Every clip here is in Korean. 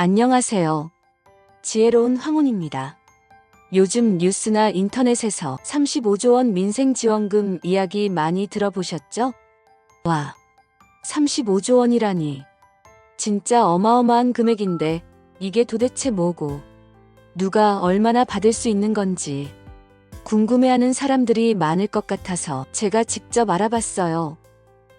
안녕하세요. 지혜로운 황혼입니다. 요즘 뉴스나 인터넷에서 35조 원 민생지원금 이야기 많이 들어보셨죠? 와, 35조 원이라니. 진짜 어마어마한 금액인데 이게 도대체 뭐고, 누가 얼마나 받을 수 있는 건지 궁금해하는 사람들이 많을 것 같아서 제가 직접 알아봤어요.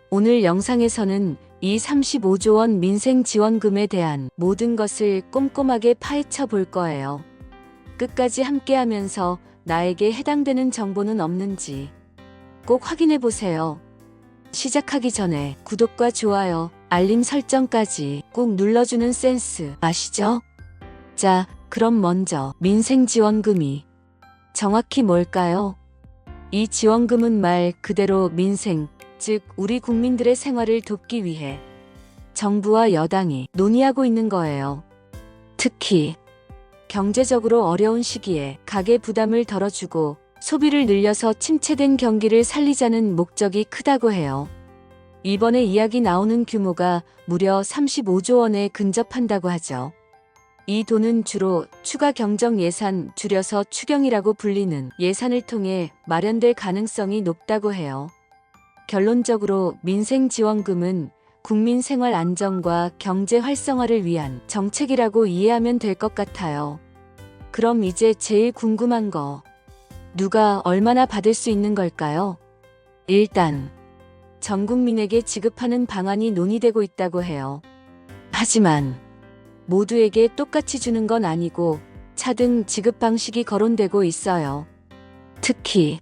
오늘 영상에서는 이 35조 원 민생 지원금에 대한 모든 것을 꼼꼼하게 파헤쳐 볼 거예요. 끝까지 함께 하면서 나에게 해당되는 정보는 없는지 꼭 확인해 보세요. 시작하기 전에 구독과 좋아요, 알림 설정까지 꼭 눌러주는 센스 아시죠? 자, 그럼 먼저 민생 지원금이 정확히 뭘까요? 이 지원금은 말 그대로 민생, 즉 우리 국민들의 생활을 돕기 위해 정부와 여당이 논의하고 있는 거예요. 특히 경제적으로 어려운 시기에 가계 부담을 덜어주고 소비를 늘려서 침체된 경기를 살리자는 목적이 크다고 해요. 이번에 이야기 나오는 규모가 무려 35조 원에 근접한다고 하죠. 이 돈은 주로 추가 경정 예산 줄여서 추경이라고 불리는 예산을 통해 마련될 가능성이 높다고 해요. 결론적으로 민생지원금은 국민 생활 안정과 경제 활성화를 위한 정책이라고 이해하면 될 것 같아요. 그럼 이제 제일 궁금한 거. 누가 얼마나 받을 수 있는 걸까요? 일단, 전 국민에게 지급하는 방안이 논의되고 있다고 해요. 하지만, 모두에게 똑같이 주는 건 아니고 차등 지급 방식이 거론되고 있어요. 특히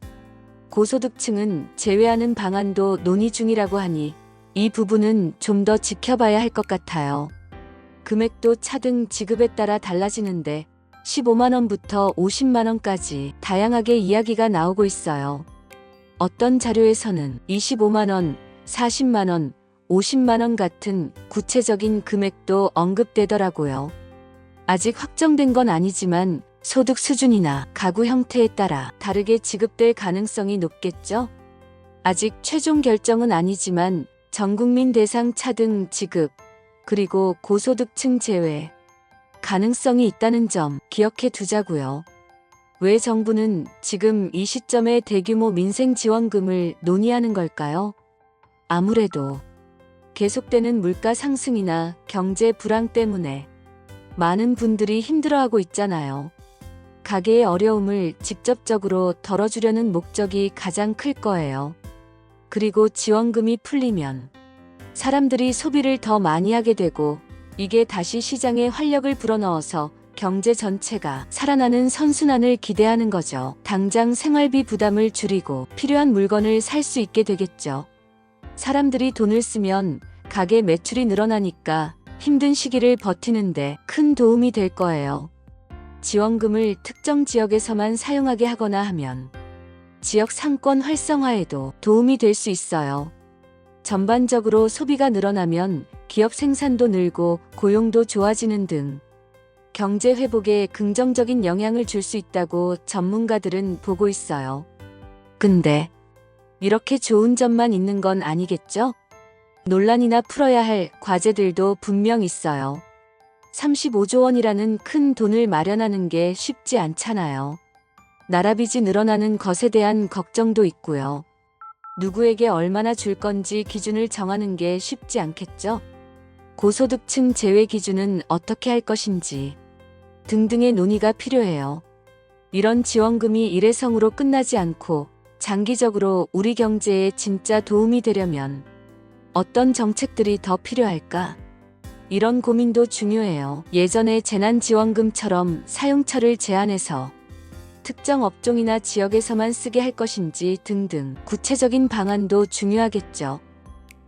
고소득층은 제외하는 방안도 논의 중이라고 하니 이 부분은 좀 더 지켜봐야 할 것 같아요. 금액도 차등 지급에 따라 달라지는데 15만원부터 50만원까지 다양하게 이야기가 나오고 있어요. 어떤 자료에서는 25만원, 40만원, 50만원 같은 구체적인 금액도 언급되더라고요. 아직 확정된 건 아니지만 소득 수준이나 가구 형태에 따라 다르게 지급될 가능성이 높겠죠? 아직 최종 결정은 아니지만 전국민 대상 차등 지급, 그리고 고소득층 제외, 가능성이 있다는 점 기억해 두자고요. 왜 정부는 지금 이 시점에 대규모 민생 지원금을 논의하는 걸까요? 아무래도 계속되는 물가 상승이나 경제 불황 때문에 많은 분들이 힘들어하고 있잖아요. 가계의 어려움을 직접적으로 덜어주려는 목적이 가장 클 거예요. 그리고 지원금이 풀리면 사람들이 소비를 더 많이 하게 되고 이게 다시 시장에 활력을 불어넣어서 경제 전체가 살아나는 선순환을 기대하는 거죠. 당장 생활비 부담을 줄이고 필요한 물건을 살 수 있게 되겠죠. 사람들이 돈을 쓰면 가게 매출이 늘어나니까 힘든 시기를 버티는데 큰 도움이 될 거예요. 지원금을 특정 지역에서만 사용하게 하거나 하면 지역 상권 활성화에도 도움이 될 수 있어요. 전반적으로 소비가 늘어나면 기업 생산도 늘고 고용도 좋아지는 등 경제 회복에 긍정적인 영향을 줄 수 있다고 전문가들은 보고 있어요. 근데 이렇게 좋은 점만 있는 건 아니겠죠? 논란이나 풀어야 할 과제들도 분명 있어요. 35조 원이라는 큰 돈을 마련하는 게 쉽지 않잖아요. 나라빚이 늘어나는 것에 대한 걱정도 있고요. 누구에게 얼마나 줄 건지 기준을 정하는 게 쉽지 않겠죠? 고소득층 제외 기준은 어떻게 할 것인지 등등의 논의가 필요해요. 이런 지원금이 일회성으로 끝나지 않고 장기적으로 우리 경제에 진짜 도움이 되려면 어떤 정책들이 더 필요할까? 이런 고민도 중요해요. 예전에 재난지원금처럼 사용처를 제한해서 특정 업종이나 지역에서만 쓰게 할 것인지 등등 구체적인 방안도 중요하겠죠.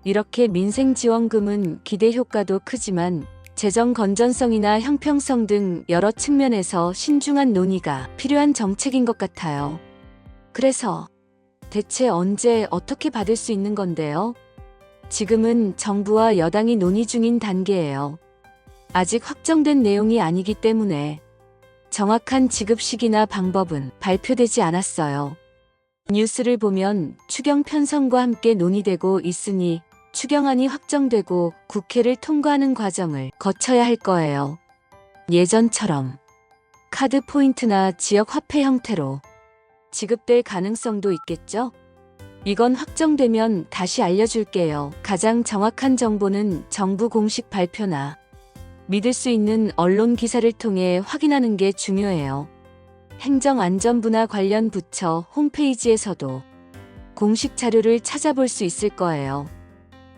이렇게 민생지원금은 기대 효과도 크지만 재정 건전성이나 형평성 등 여러 측면에서 신중한 논의가 필요한 정책인 것 같아요. 그래서 대체 언제 어떻게 받을 수 있는 건데요? 지금은 정부와 여당이 논의 중인 단계예요. 아직 확정된 내용이 아니기 때문에 정확한 지급 시기나 방법은 발표되지 않았어요. 뉴스를 보면 추경 편성과 함께 논의되고 있으니 추경안이 확정되고 국회를 통과하는 과정을 거쳐야 할 거예요. 예전처럼 카드 포인트나 지역 화폐 형태로 지급될 가능성도 있겠죠? 이건 확정되면 다시 알려줄게요. 가장 정확한 정보는 정부 공식 발표나 믿을 수 있는 언론 기사를 통해 확인하는 게 중요해요. 행정안전부나 관련 부처 홈페이지에서도 공식 자료를 찾아볼 수 있을 거예요.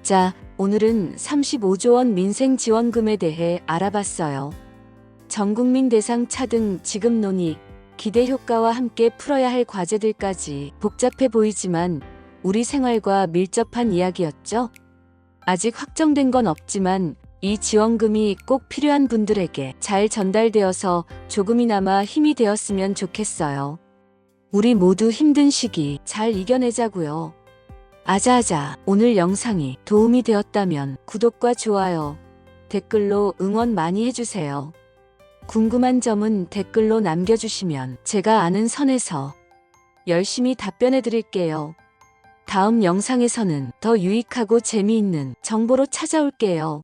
자, 오늘은 35조 원 민생 지원금에 대해 알아봤어요. 전국민 대상 차등 지급 논의, 기대 효과와 함께 풀어야 할 과제들까지 복잡해 보이지만 우리 생활과 밀접한 이야기였죠. 아직 확정된 건 없지만 이 지원금이 꼭 필요한 분들에게 잘 전달되어서 조금이나마 힘이 되었으면 좋겠어요. 우리 모두 힘든 시기 잘 이겨내자고요. 아자아자 오늘 영상이 도움이 되었다면 구독과 좋아요, 댓글로 응원 많이 해주세요. 궁금한 점은 댓글로 남겨주시면 제가 아는 선에서 열심히 답변해 드릴게요. 다음 영상에서는 더 유익하고 재미있는 정보로 찾아올게요.